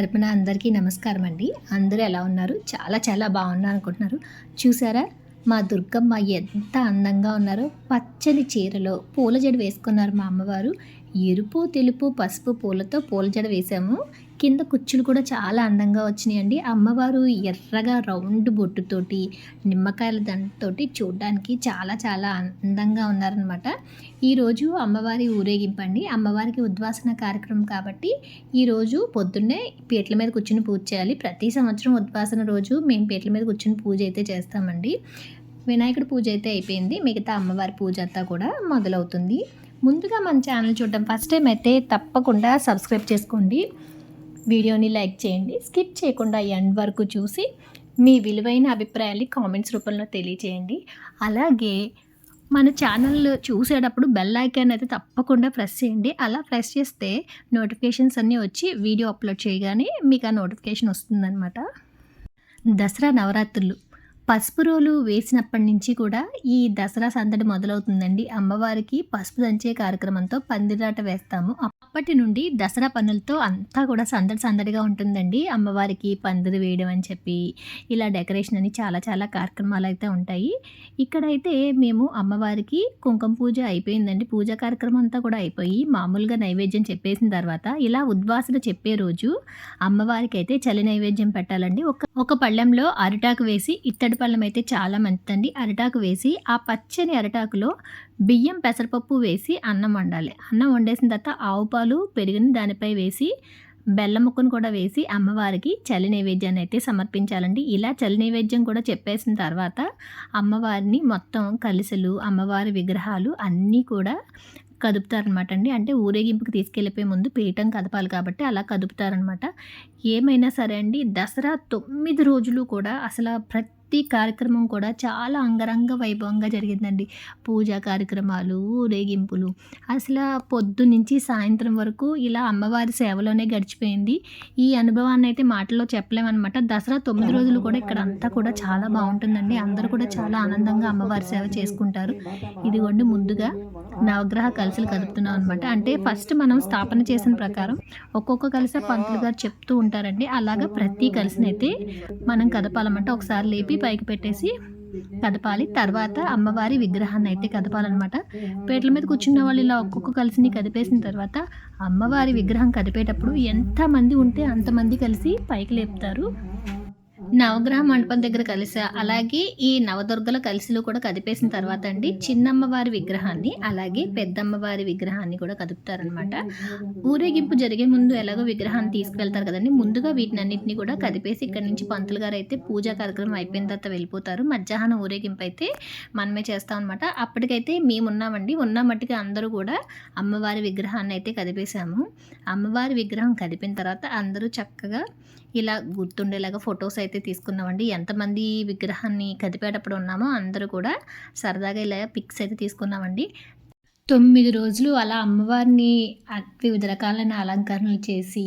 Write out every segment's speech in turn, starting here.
తరపున అందరికీ నమస్కారం అండి. అందరూ ఎలా ఉన్నారు? చాలా చాలా బాగున్నారు అనుకుంటున్నారు. చూసారా? మా దుర్గమ్మ ఎంత అందంగా ఉన్నారో. పచ్చని చీరలో పూల జడ వేసుకున్నారు మా అమ్మవారు. ఎరుపు తెలుపు పసుపు పూలతో పూల జడ వేసాము కింద కుచ్చులు కూడా చాలా అందంగా వచ్చినాయండి. అమ్మవారు ఎర్రగా రౌండ్ బొట్టుతోటి నిమ్మకాయల దండతోటి చూడడానికి చాలా చాలా అందంగా ఉన్నారనమాట ఈరోజు అమ్మవారి ఊరేగింపండి. అమ్మవారికి ఉద్వాసన కార్యక్రమం కాబట్టి ఈరోజు పొద్దున్నే పీటల మీద కూర్చుని పూజ చేయాలి. ప్రతి సంవత్సరం ఉద్వాసన రోజు మేము పీటల మీద కూర్చుని పూజ అయితే చేస్తామండి. వినాయకుడి పూజ అయితే అయిపోయింది. మిగతా అమ్మవారి పూజ అంతా కూడా మొదలవుతుంది. ముందుగా మన ఛానల్ చూడడం ఫస్ట్ టైం అయితే తప్పకుండా సబ్స్క్రైబ్ చేసుకోండి. వీడియోని లైక్ చేయండి. స్కిప్ చేయకుండా ఎండ్ వరకు చూసి మీ విలువైన అభిప్రాయాన్ని కామెంట్స్ రూపంలో తెలియచేయండి. అలాగే మన ఛానల్ చూసేటప్పుడు బెల్ ఐకాన్ అయితే తప్పకుండా ప్రెస్ చేయండి. అలా ప్రెస్ చేస్తే నోటిఫికేషన్స్ అన్నీ వచ్చి వీడియో అప్లోడ్ చేయగానే మీకు ఆ నోటిఫికేషన్ వస్తుందన్నమాట. దసరా నవరాత్రులు. పసుపు రోలు వేసినప్పటి నుంచి కూడా ఈ దసరా సందడి మొదలవుతుందండి. అమ్మవారికి పసుపు దంచే కార్యక్రమంతో పందిరాట వేస్తాము. అప్పటి నుండి దసరా పనులతో అంతా కూడా సందడి సందడిగా ఉంటుందండి. అమ్మవారికి పందిరి వేయడం అని చెప్పి ఇలా డెకరేషన్ అని చాలా చాలా కార్యక్రమాలు అయితే ఉంటాయి. ఇక్కడైతే మేము అమ్మవారికి కుంకుమ పూజ అయిపోయిందండి. పూజ కార్యక్రమం అంతా కూడా అయిపోయి మామూలుగా నైవేద్యం చెప్పేసిన తర్వాత ఇలా ఉద్వాసన చెప్పే రోజు అమ్మవారికి అయితే చలి నైవేద్యం పెట్టాలండి. ఒక ఒక పళ్ళెంలో అరిటాకు వేసి ఇత్తడి పళ్ళం అయితే చాలా మంచిదండి. అరిటాకు వేసి ఆ పచ్చని అరిటాకులో బియ్యం పెసరపప్పు వేసి అన్నం వండాలి. అన్నం వండేసిన తర్వాత ఆవు పాలు పెరుగుని దానిపై వేసి బెల్లం ముక్కను కూడా వేసి అమ్మవారికి చలి నైవేద్యాన్ని అయితే సమర్పించాలండి. ఇలా చలి నైవేద్యం కూడా చెప్పేసిన తర్వాత అమ్మవారిని మొత్తం కలిసలు అమ్మవారి విగ్రహాలు అన్నీ కూడా కదుపుతారనమాట అండి అంటే ఊరేగింపుకి తీసుకెళ్ళిపోయే ముందు పీఠం కదపాలి కాబట్టి అలా కదుపుతారనమాట. ఏమైనా సరే అండి దసరా తొమ్మిది రోజులు కూడా అసలు ప్రతి ప్రతి కార్యక్రమం కూడా చాలా అంగరంగ వైభవంగా జరిగిందండి. పూజా కార్యక్రమాలు ఊరేగింపులు అసలు పొద్దు నుంచి సాయంత్రం వరకు ఇలా అమ్మవారి సేవలోనే గడిచిపోయింది. ఈ అనుభవాన్ని అయితే మాటల్లో చెప్పలేమన్నమాట. దసరా తొమ్మిది రోజులు కూడా ఇక్కడ అంతా కూడా చాలా బాగుంటుందండి. అందరూ కూడా చాలా ఆనందంగా అమ్మవారి సేవ చేసుకుంటారు. ఇదిగోండి ముందుగా నవగ్రహ కలసలు కదుపుతున్నాం అనమాట అంటే ఫస్ట్ మనం స్థాపన చేసిన ప్రకారం ఒక్కొక్క కలిసే పంతులు గారు చెప్తూ ఉంటారండి. అలాగా ప్రతి కలిసినైతే మనం కదపాలన్నమాట. ఒకసారి లేపి పైకి పెట్టేసి కదపాలి. తర్వాత అమ్మవారి విగ్రహాన్ని అయితే కదపాలన్నమాట. పేట్ల మీద కూర్చున్న వాళ్ళు ఇలా ఒక్కొక్క కలిసిని కదిపేసిన తర్వాత అమ్మవారి విగ్రహం కదిపేటప్పుడు ఎంతమంది ఉంటే అంతమంది కలిసి పైకి లేపుతారు. నవగ్రహ మండపం దగ్గర కలిసా అలాగే ఈ నవదుర్గల కలిసిలు కూడా కదిపేసిన తర్వాత అండి చిన్నమ్మవారి విగ్రహాన్ని అలాగే పెద్దమ్మవారి విగ్రహాన్ని కూడా కదుపుతారనమాట ఊరేగింపు జరిగే ముందు ఎలాగో విగ్రహాన్ని తీసుకువెళ్తారు కదండి. ముందుగా వీటిని అన్నింటినీ కూడా కదిపేసి ఇక్కడ నుంచి పంతులు గారు అయితే పూజా కార్యక్రమం అయిపోయిన తర్వాత వెళ్ళిపోతారు. మధ్యాహ్నం ఊరేగింపు అయితే మనమే చేస్తాం అనమాట అప్పటికైతే మేము ఉన్నామండి. ఉన్న మట్టికి అందరూ కూడా అమ్మవారి విగ్రహాన్ని అయితే కదిపేశాము. అమ్మవారి విగ్రహం కదిపిన తర్వాత అందరూ చక్కగా ఇలా గుర్తుండేలాగా ఫొటోస్ అయితే తీసుకున్నామండి. ఎంతమంది విగ్రహాన్ని కదిపేటప్పుడు ఉన్నామో అందరూ కూడా సరదాగా ఇలా పిక్స్ అయితే తీసుకున్నామండి. తొమ్మిది రోజులు అలా అమ్మవారిని వివిధ రకాలైన అలంకరణలు చేసి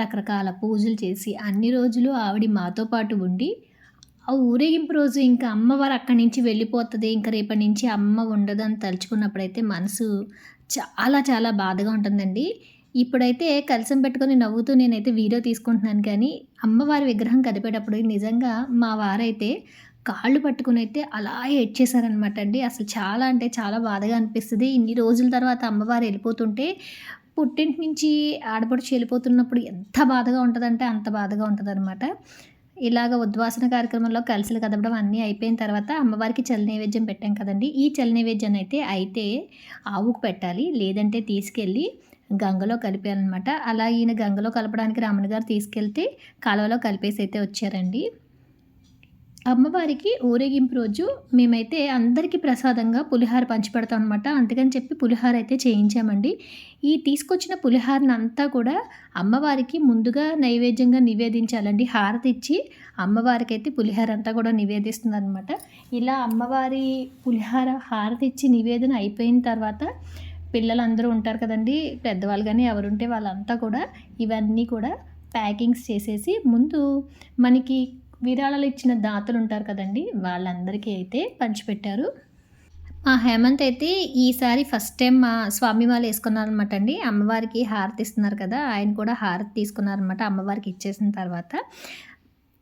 రకరకాల పూజలు చేసి అన్ని రోజులు ఆవిడ మాతో పాటు ఉండి ఆ ఊరేగింపు రోజు ఇంకా అమ్మవారు అక్కడి నుంచి వెళ్ళిపోతుంది. ఇంకా రేపటి నుంచి అమ్మ ఉండదు అని తలుచుకున్నప్పుడైతే మనసు చాలా చాలా బాధగా ఉంటుందండి. ఇప్పుడైతే కలసం పెట్టుకొని నవ్వుతూ నేనైతే వీడియో తీసుకుంటున్నాను కానీ అమ్మవారి విగ్రహం కదిపేటప్పుడు నిజంగా మా వారైతే కాళ్ళు పట్టుకుని అయితే అలా ఏడ్చేశారనమాట అండి. అసలు చాలా అంటే చాలా బాధగా అనిపిస్తుంది. ఇన్ని రోజుల తర్వాత అమ్మవారు వెళ్ళిపోతుంటే పుట్టింటి నుంచి ఆడపడుచు వెళ్ళిపోతున్నప్పుడు ఎంత బాధగా ఉంటుందంటే అంత బాధగా ఉంటుందన్నమాట. ఇలాగ ఉద్వాసన కార్యక్రమంలో కలిసిలు కదపడం అన్నీ అయిపోయిన తర్వాత అమ్మవారికి చల నైవేద్యం పెట్టాం కదండి. ఈ చలి నైవేద్యాన్ని అయితే అయితే ఆవుకు పెట్టాలి. లేదంటే తీసుకెళ్ళి గంగలో కలిపారనమాట అలా ఈయన గంగలో కలపడానికి రమణ గారు తీసుకెళ్తే కాలువలో కలిపేసి అయితే వచ్చారండి. అమ్మవారికి ఊరేగింపు రోజు మేమైతే అందరికీ ప్రసాదంగా పులిహార పంచిపెడతాం అనమాట అందుకని చెప్పి పులిహార అయితే చేయించామండి. ఈ తీసుకొచ్చిన పులిహారని అంతా కూడా అమ్మవారికి ముందుగా నైవేద్యంగా నివేదించాలండి. హారతి ఇచ్చి అమ్మవారికి అయితే పులిహార అంతా కూడా నివేదిస్తుంది అనమాట ఇలా అమ్మవారి పులిహార హారతి ఇచ్చి నివేదన అయిపోయిన తర్వాత పిల్లలందరూ ఉంటారు కదండి. పెద్దవాళ్ళు కానీ ఎవరుంటే వాళ్ళంతా కూడా ఇవన్నీ కూడా ప్యాకింగ్స్ చేసేసి ముందు మనకి విరాళాలు ఇచ్చిన దాతలు ఉంటారు కదండి. వాళ్ళందరికీ అయితే పంచిపెట్టారు. మా హేమంత్ అయితే ఈసారి ఫస్ట్ టైం మా స్వామి వాళ్ళు వేసుకున్నారనమాట అండి. అమ్మవారికి హారతి ఇస్తున్నారు కదా ఆయన కూడా హారతి తీసుకున్నారనమాట అమ్మవారికి ఇచ్చేసిన తర్వాత.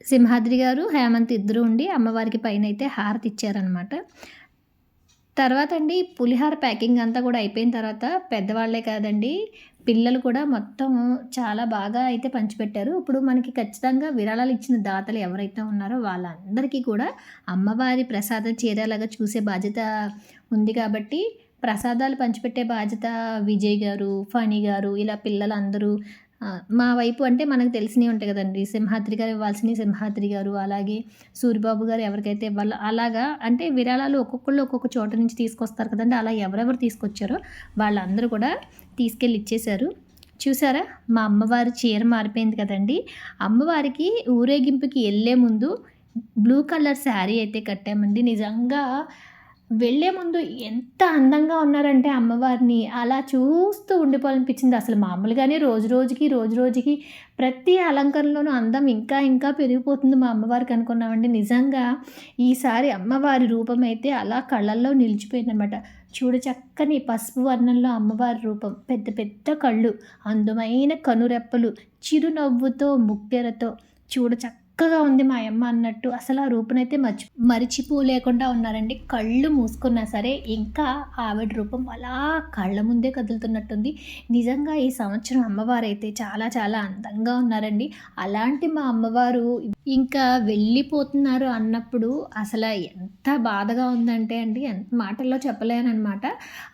సింహాద్రి గారు హేమంత్ ఇద్దరు ఉండి అమ్మవారికి పైన అయితే హారతి ఇచ్చారనమాట తర్వాత అండి పులిహార ప్యాకింగ్ అంతా కూడా అయిపోయిన తర్వాత పెద్దవాళ్ళే కాదండి పిల్లలు కూడా మొత్తం చాలా బాగా అయితే పంచిపెట్టారు. ఇప్పుడు మనకి ఖచ్చితంగా విరాళాలు ఇచ్చిన దాతలు ఎవరైతే ఉన్నారో వాళ్ళందరికీ కూడా అమ్మవారి ప్రసాదం చేరేలాగా చూసే బాధ్యత ఉంది కాబట్టి ప్రసాదాలు పంచిపెట్టే బాధ్యత విజయ్ గారు ఫణి గారు ఇలా పిల్లలందరూ మా వైపు అంటే మనకు తెలిసినవి ఉంటాయి కదండి. సింహాద్రి గారు ఇవ్వాల్సినవి సింహాద్రి గారు అలాగే సూరిబాబు గారు ఎవరికైతే ఇవ్వాలో అలాగా అంటే విరాళాలు ఒక్కొక్కళ్ళు ఒక్కొక్క చోట నుంచి తీసుకొస్తారు కదండి. అలా ఎవరెవరు తీసుకొచ్చారో వాళ్ళందరూ కూడా తీసుకెళ్ళి ఇచ్చేశారు. చూసారా? మా అమ్మవారి చీర మారిపోయింది కదండి. అమ్మవారికి ఊరేగింపుకి వెళ్ళే ముందు బ్లూ కలర్ శారీ అయితే కట్టామండి. నిజంగా వెళ్ళే ముందు ఎంత అందంగా ఉన్నారంటే అమ్మవారిని అలా చూస్తూ ఉండిపోవాలనిపించింది. అసలు మామూలుగానే రోజు రోజుకి రోజు రోజుకి ప్రతి అలంకరణలోనూ అందం ఇంకా ఇంకా పెరిగిపోతుంది మా అమ్మవారికి అనుకున్నామండి. నిజంగా ఈసారి అమ్మవారి రూపం అయితే అలా కళ్ళల్లో నిలిచిపోయిందనమాట చూడ చక్కని పసుపు వర్ణంలో అమ్మవారి రూపం. పెద్ద పెద్ద కళ్ళు అందమైన కనురెప్పలు చిరునవ్వుతో ముక్కెరతో. చూడ చక్కగా ఉంది మా అమ్మ అన్నట్టు. అసలు ఆ రూపనైతే మర్చి మరిచిపోలేకుండా ఉన్నారండి. కళ్ళు మూసుకున్నా సరే ఇంకా ఆవిడ రూపం అలా కళ్ళ ముందే కదులుతున్నట్టుంది. నిజంగా ఈ సంవత్సరం అమ్మవారు అయితే చాలా చాలా అందంగా ఉన్నారండి. అలాంటి మా అమ్మవారు ఇంకా వెళ్ళిపోతున్నారు అన్నప్పుడు అసలు ఎంత బాధగా ఉందంటే అండి ఎంత మాటల్లో చెప్పలేనమాట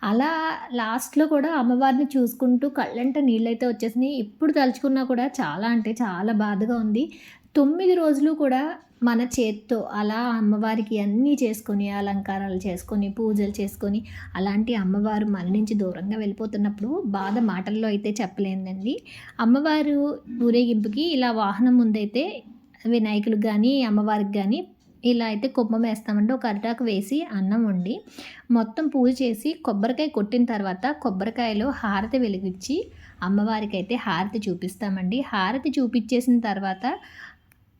అలా లాస్ట్లో కూడా అమ్మవారిని చూసుకుంటూ కళ్ళంట నీళ్ళైతే వచ్చేసినాయి. ఇప్పుడు తలుచుకున్నా కూడా చాలా అంటే చాలా బాధగా ఉంది. తొమ్మిది రోజులు కూడా మన చేత్తో అలా అమ్మవారికి అన్నీ చేసుకొని అలంకారాలు చేసుకొని పూజలు చేసుకొని అలాంటి అమ్మవారు మన నుంచి దూరంగా వెళ్ళిపోతున్నప్పుడు బాధ మాటల్లో అయితే చెప్పలేదండి అమ్మవారు ఊరేగింపుకి ఇలా వాహనం ముందైతే వినాయకులకు కానీ అమ్మవారికి కానీ ఇలా అయితే కుంభం వేస్తామంటే ఒక అరిటాకు వేసి అన్నం వండి మొత్తం పూజ చేసి కొబ్బరికాయ కొట్టిన తర్వాత కొబ్బరికాయలో హారతి వెలిగించి అమ్మవారికి అయితే హారతి చూపిస్తామండి. హారతి చూపించేసిన తర్వాత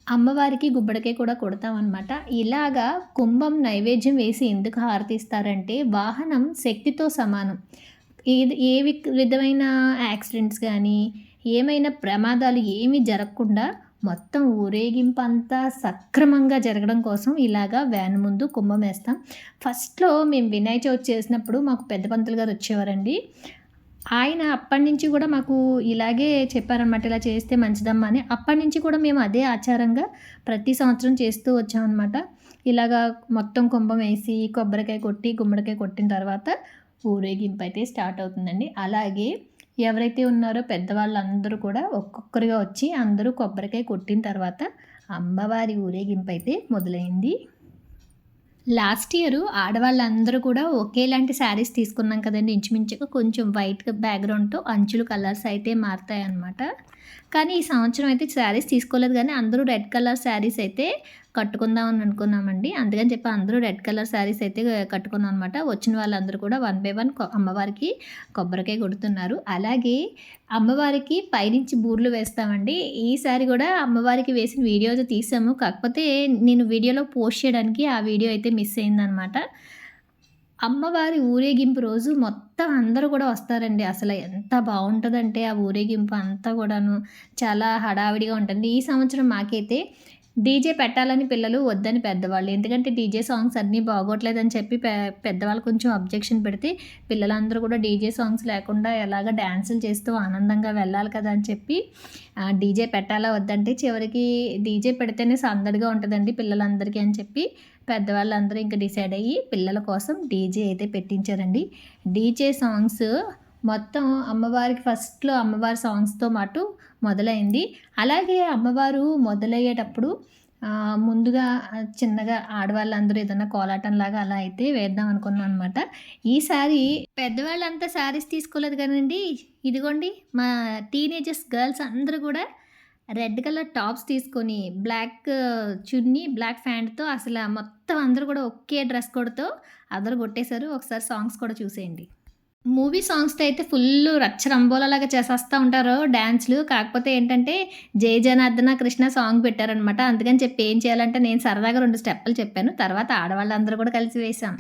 అమ్మవారికి గుబ్బడికాయ కూడా కొడతామన్నమాట. ఇలాగా కుంభం నైవేద్యం వేసి ఎందుకు హారతిస్తారంటే వాహనం శక్తితో సమానం. ఏది ఏ విధమైన యాక్సిడెంట్స్ కానీ ఏమైనా ప్రమాదాలు ఏమీ జరగకుండా మొత్తం ఊరేగింపు అంతా సక్రమంగా జరగడం కోసం ఇలాగా వ్యాన్ ముందు కుంభం వేస్తాం. ఫస్ట్లో మేము వినాయక చవితి చేసినప్పుడు మాకు పెద్ద పంతులు గారు వచ్చేవారండి. ఆయన అప్పటి నుంచి కూడా మాకు ఇలాగే చెప్పారనమాట ఇలా చేస్తే మంచిదమ్మా అని. అప్పటి నుంచి కూడా మేము అదే ఆచారంగా ప్రతి సంవత్సరం చేస్తూ వచ్చామన్నమాట. ఇలాగా మొత్తం కుంభం వేసి కొబ్బరికాయ కొట్టి గుమ్మడికాయ కొట్టిన తర్వాత ఊరేగింపు అయితే స్టార్ట్ అవుతుందండి. అలాగే ఎవరైతే ఉన్నారో పెద్దవాళ్ళందరూ కూడా ఒక్కొక్కరిగా వచ్చి అందరూ కొబ్బరికాయ కొట్టిన తర్వాత అమ్మవారి ఊరేగింపు అయితే మొదలైంది. లాస్ట్ ఇయర్ ఆడవాళ్ళందరూ కూడా ఒకేలాంటి శారీస్ తీసుకున్నాం కదండి. ఇంచుమించుగా కొంచెం వైట్ బ్యాక్గ్రౌండ్తో అంచులు కలర్స్ అయితే మారుతాయి అన్నమాట కానీ ఈ సంవత్సరం అయితే శారీస్ తీసుకోలేదు కానీ అందరూ రెడ్ కలర్ శారీస్ అయితే కట్టుకుందామని అనుకున్నామండి. అందుకని చెప్పి అందరూ రెడ్ కలర్ శారీస్ అయితే కట్టుకున్నాం అనమాట వచ్చిన వాళ్ళందరూ కూడా వన్ బై వన్ అమ్మవారికి కొబ్బరికాయ కొడుతున్నారు. అలాగే అమ్మవారికి పైనుంచి బూర్లు వేస్తామండి. ఈసారి కూడా అమ్మవారికి వేసిన వీడియో అయితే తీసాము. కాకపోతే నేను వీడియోలో పోస్ట్ చేయడానికి ఆ వీడియో అయితే మిస్ అయిందనమాట అమ్మవారి ఊరేగింపు రోజు మొత్తం అందరూ కూడా వస్తారండి. అసలు ఎంత బాగుంటుందంటే ఆ ఊరేగింపు అంతా కూడాను. చాలా హడావిడిగా ఉంటుంది. ఈ సంవత్సరం మాకైతే డీజే పెట్టాలని పిల్లలు వద్దని పెద్దవాళ్ళు. ఎందుకంటే డీజే సాంగ్స్ అన్నీ బాగోట్లేదని చెప్పి పె పెద్దవాళ్ళు కొంచెం అబ్జెక్షన్ పెడితే పిల్లలందరూ కూడా డీజే సాంగ్స్ లేకుండా ఎలాగ డ్యాన్సులు చేస్తూ ఆనందంగా వెళ్ళాలి కదా అని చెప్పి డీజే పెట్టాలా వద్దంటే చివరికి డీజే పెడితేనే సందడిగా ఉంటుందండి పిల్లలందరికీ అని చెప్పి పెద్దవాళ్ళందరూ ఇంకా డిసైడ్ అయ్యి పిల్లల కోసం డీజే అయితే పెట్టించారండి. డీజే సాంగ్స్ మొత్తం అమ్మవారికి ఫస్ట్లో అమ్మవారి సాంగ్స్తో పాటు మొదలైంది. అలాగే అమ్మవారు మొదలయ్యేటప్పుడు ముందుగా చిన్నగా ఆడవాళ్ళందరూ ఏదైనా కోలాటం లాగా అలా అయితే వేద్దాం అనుకున్నాం అనమాట ఈసారి పెద్దవాళ్ళంతా శారీస్ తీసుకోలేదు కదండి. ఇదిగోండి మా టీనేజర్స్ గర్ల్స్ అందరూ కూడా రెడ్ కలర్ టాప్స్ తీసుకొని బ్లాక్ చున్నీ బ్లాక్ ఫ్యాంట్తో అసలు మొత్తం అందరూ కూడా ఒకే డ్రెస్ కోడ్తో అందరూ కొట్టేశారు. ఒకసారి సాంగ్స్ కూడా చూసేయండి. మూవీ సాంగ్స్తో అయితే ఫుల్ రచ్చరంబోలలాగా చేసేస్తూ ఉంటారు డ్యాన్స్లు కాకపోతే ఏంటంటే జయ జనార్దన కృష్ణ సాంగ్ పెట్టారనమాట అందుకని చెప్పి ఏం చేయాలంటే నేను సరదాగా రెండు స్టెప్పులు చెప్పాను. తర్వాత ఆడవాళ్ళందరూ కూడా కలిసి వేసాం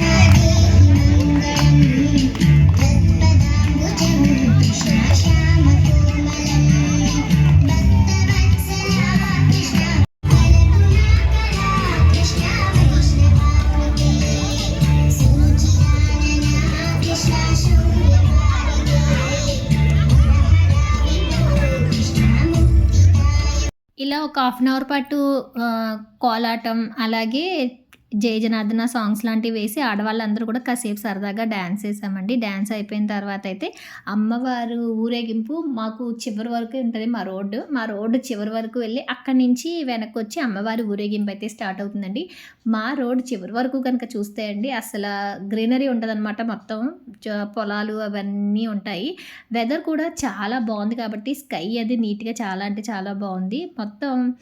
ఇలా ఒక హాఫ్ అన్ అవర్ పాటు ఆ, కోలాటం అలాగే జయ జనార్దన సాంగ్స్ లాంటివి వేసి ఆడవాళ్ళందరూ కూడా కాసేపు సరదాగా డ్యాన్స్ వేసామండి. డ్యాన్స్ అయిపోయిన తర్వాత అయితే అమ్మవారు ఊరేగింపు మాకు చివరి వరకు ఉంటుంది మా రోడ్డు. మా రోడ్డు చివరి వరకు వెళ్ళి అక్కడి నుంచి వెనక్కి వచ్చి అమ్మవారి ఊరేగింపు అయితే స్టార్ట్ అవుతుందండి. మా రోడ్డు చివరి వరకు కనుక చూస్తే అండి అసలు గ్రీనరీ ఉంటుందన్నమాట మొత్తం. చ- పొలాలు అవన్నీ ఉంటాయి. వెదర్ కూడా చాలా బాగుంది కాబట్టి స్కై అది నీట్గా చాలా అంటే చాలా బాగుంది. మొత్తం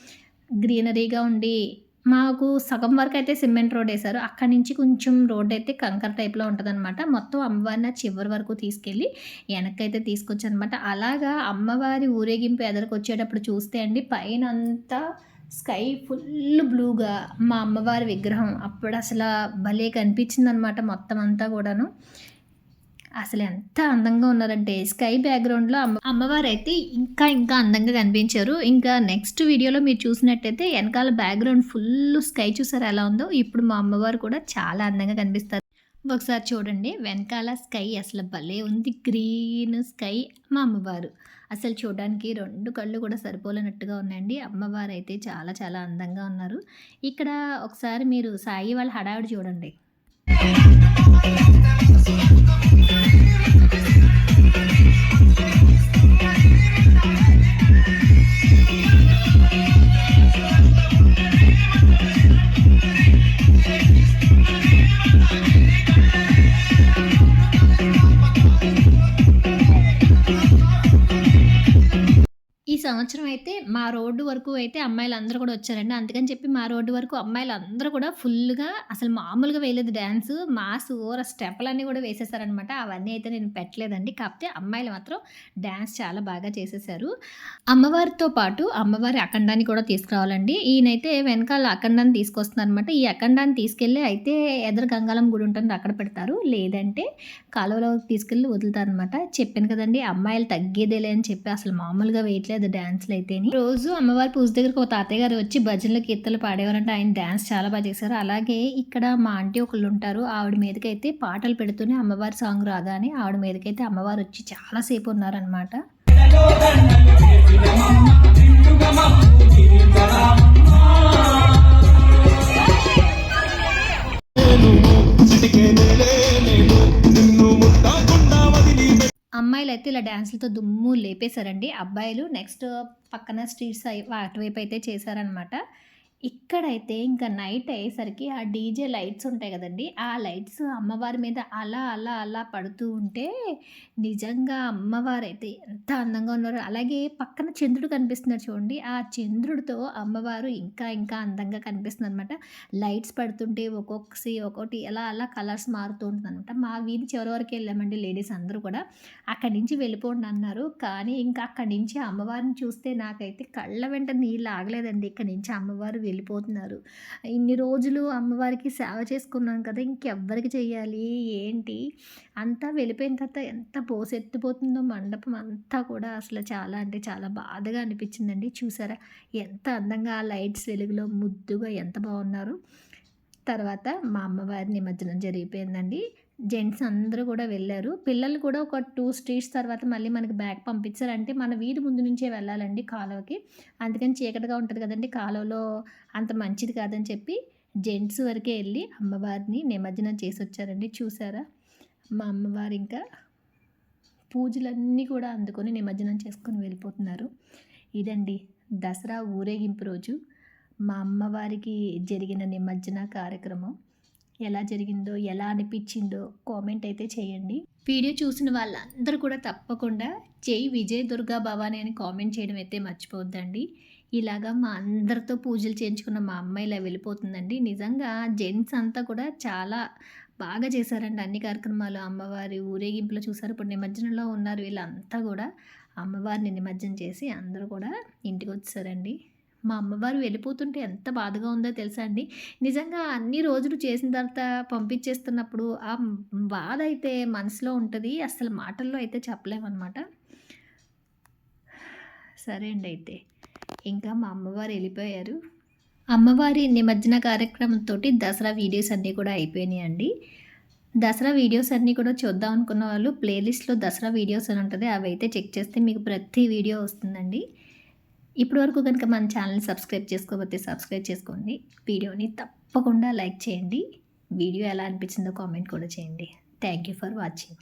గ్రీనరీగా ఉండి మాకు సగం వరకు అయితే సిమెంట్ రోడ్ వేశారు. అక్కడి నుంచి కొంచెం రోడ్ అయితే కంకర్ టైప్లో ఉంటుందన్నమాట. మొత్తం అమ్మవారిని చివరి వరకు తీసుకెళ్ళి వెనక్కైతే తీసుకొచ్చనమాట అలాగా అమ్మవారి ఊరేగింపు ఎదరికి వచ్చేటప్పుడు చూస్తే అండి పైన అంతా స్కై ఫుల్ బ్లూగా మా అమ్మవారి విగ్రహం. అప్పుడు అసలు భలే కనిపించింది అనమాట మొత్తం అంతా కూడాను. అసలు ఎంత అందంగా ఉన్నారంటే స్కై బ్యాక్గ్రౌండ్లో అమ్మ అమ్మవారు అయితే ఇంకా ఇంకా అందంగా కనిపించారు. ఇంకా నెక్స్ట్ వీడియోలో మీరు చూసినట్టయితే వెనకాల బ్యాక్గ్రౌండ్ ఫుల్ స్కై చూసారు ఎలా ఉందో? ఇప్పుడు మా అమ్మవారు కూడా చాలా అందంగా కనిపిస్తారు. ఒకసారి చూడండి వెనకాల స్కై అసలు భలే ఉంది. గ్రీన్ స్కై మా అమ్మవారు. అసలు చూడడానికి రెండు కళ్ళు కూడా సరిపోలేనట్టుగా ఉన్నాయండి. అమ్మవారు అయితే చాలా చాలా అందంగా ఉన్నారు. ఇక్కడ ఒకసారి మీరు సాయి వాళ్ళ హడావిడి చూడండి. సంవత్సరం అయితే మా రోడ్డు వరకు అయితే అమ్మాయిలు అందరూ కూడా వచ్చారండి. అందుకని చెప్పి మా రోడ్డు వరకు అమ్మాయిలు అందరూ కూడా ఫుల్గా అసలు మామూలుగా వేయలేదు. డ్యాన్స్ మాస్ ఓర స్టెప్లన్నీ కూడా వేసేసారనమాట అవన్నీ అయితే నేను పెట్టలేదండి. కాకపోతే అమ్మాయిలు మాత్రం డ్యాన్స్ చాలా బాగా చేసేసారు. అమ్మవారితో పాటు అమ్మవారి అఖండాన్ని కూడా తీసుకురావాలండి. ఈయనైతే వెనకాల అఖండాన్ని తీసుకొస్తున్నారు అనమాట ఈ అఖండాన్ని తీసుకెళ్ళి అయితే ఎదురు గంగాలం గుడి ఉంటుంది అక్కడ పెడతారు. లేదంటే కాలువలో తీసుకెళ్ళి వదులుతారనమాట చెప్పాను కదండి అమ్మాయిలు తగ్గేదేలే అని చెప్పి అసలు మామూలుగా వేయట్లేదు డ్యాన్స్లు అయితే రోజు అమ్మవారి పూజ దగ్గరకు ఒక తాతయ్య గారు వచ్చి భజనలు కీర్తనలు పాడేవారంటే. ఆయన డ్యాన్స్ చాలా బాగా చేశారు. అలాగే ఇక్కడ మా ఆంటీ ఒకళ్ళు ఉంటారు ఆవిడ మీదకైతే పాటలు పెడుతూనే అమ్మవారి సాంగ్ రాగానే ఆవిడ మీదకైతే అమ్మవారు వచ్చి చాలాసేపు ఉన్నారనమాట అమ్మాయిలు అయితే ఇలా డ్యాన్సులతో దుమ్ము లేపేశారండి. అబ్బాయిలు నెక్స్ట్ పక్కన స్ట్రీట్స్ అటువైపు అయితే చేశారనమాట ఇక్కడైతే ఇంకా నైట్ అయ్యేసరికి ఆ డీజే లైట్స్ ఉంటాయి కదండి. ఆ లైట్స్ అమ్మవారి మీద అలా అలా అలా పడుతూ ఉంటే నిజంగా అమ్మవారు అయితే ఎంత అందంగా ఉన్నారో. అలాగే పక్కన చంద్రుడు కనిపిస్తున్నారు చూడండి. ఆ చంద్రుడితో అమ్మవారు ఇంకా ఇంకా అందంగా కనిపిస్తుంది అనమాట లైట్స్ పడుతుంటే ఒక్కొక్కసి ఒక్కొక్కటి అలా అలా కలర్స్ మారుతూ ఉంటుంది అనమాట మా వీధి చివరి వరకు వెళ్ళామండి లేడీస్ అందరూ కూడా. అక్కడి నుంచి వెళ్ళిపోండి అన్నారు. కానీ ఇంకా అక్కడి నుంచి అమ్మవారిని చూస్తే నాకైతే కళ్ళ వెంట నీళ్ళు ఆగలేదండి. ఇక్కడి నుంచి అమ్మవారు వెళ్ళిపోతున్నారు. ఇన్ని రోజులు అమ్మవారికి సేవ చేసుకున్నాం కదా ఇంకెవ్వరికి చేయాలి ఏంటి? అంతా వెళ్ళిపోయిన తర్వాత ఎంత పోసెత్తిపోతుందో మండపం అంతా కూడా అసలు చాలా అంటే చాలా బాధగా అనిపించిందండి. చూసారా? ఎంత అందంగా ఆ లైట్స్ వెలుగులో ముద్దుగా ఎంత బాగున్నారు. తర్వాత మా అమ్మవారి నిమజ్జనం జరిగిపోయిందండి. జెంట్స్ అందరూ కూడా వెళ్ళారు. పిల్లలు కూడా ఒక టూ స్ట్రీట్స్ తర్వాత మళ్ళీ మనకి బ్యాగ్ పంపించారంటే మన వీధి ముందు నుంచే వెళ్ళాలండి కాలువకి. అందుకని చీకటిగా ఉంటుంది కదండి కాలువలో అంత మంచిది కాదని చెప్పి జెంట్స్ వరకే వెళ్ళి అమ్మవారిని నిమజ్జనం చేసి వచ్చారండి చూసారా? మా అమ్మవారు ఇంకా పూజలన్నీ కూడా అందుకొని నిమజ్జనం చేసుకొని వెళ్ళిపోతున్నారు. ఇదండి దసరా ఊరేగింపు రోజు. మా అమ్మవారికి జరిగిన నిమజ్జన కార్యక్రమం. ఎలా జరిగిందో ఎలా అనిపించిందో కామెంట్ అయితే చేయండి. వీడియో చూసిన వాళ్ళందరూ కూడా తప్పకుండా జై విజయ్ దుర్గా భవాని అని కామెంట్ చేయడం అయితే మర్చిపోద్దండి ఇలాగా మా అందరితో పూజలు చేయించుకున్న మా అమ్మాయి ఇలా వెళ్ళిపోతుందండి. నిజంగా జెంట్స్ అంతా కూడా చాలా బాగా చేశారండి. అన్ని కార్యక్రమాలు అమ్మవారి ఊరేగింపులో చూసారు ఇప్పుడు నిమజ్జనంలో ఉన్నారు వీళ్ళంతా కూడా. అమ్మవారిని నిమజ్జనం చేసి అందరూ కూడా ఇంటికి వచ్చారండి మా అమ్మవారు వెళ్ళిపోతుంటే ఎంత బాధగా ఉందో తెలుసా అండి? నిజంగా అన్ని రోజులు చేసిన తర్వాత పంపించేస్తున్నప్పుడు ఆ బాధ అయితే మనసులో ఉంటుంది అసలు మాటల్లో అయితే చెప్పలేమన్నమాట. సరే అండి అయితే. ఇంకా మా అమ్మవారు వెళ్ళిపోయారు. అమ్మవారి నిమజ్జన కార్యక్రమంతో దసరా వీడియోస్ అన్నీ కూడా అయిపోయినాయి అండి. దసరా వీడియోస్ అన్నీ కూడా చూద్దాం అనుకున్న వాళ్ళు ప్లేలిస్ట్లో దసరా వీడియోస్ అని ఉంటుంది అవి అయితే చెక్ చేస్తే మీకు ప్రతి వీడియో వస్తుందండి. ఇప్పటి వరకు కనుక మన ఛానల్ని సబ్స్క్రైబ్ చేసుకోకపోతే సబ్స్క్రైబ్ చేసుకోండి. వీడియోని తప్పకుండా లైక్ చేయండి. వీడియో ఎలా అనిపించిందో కామెంట్ కూడా చేయండి. Thank you for watching.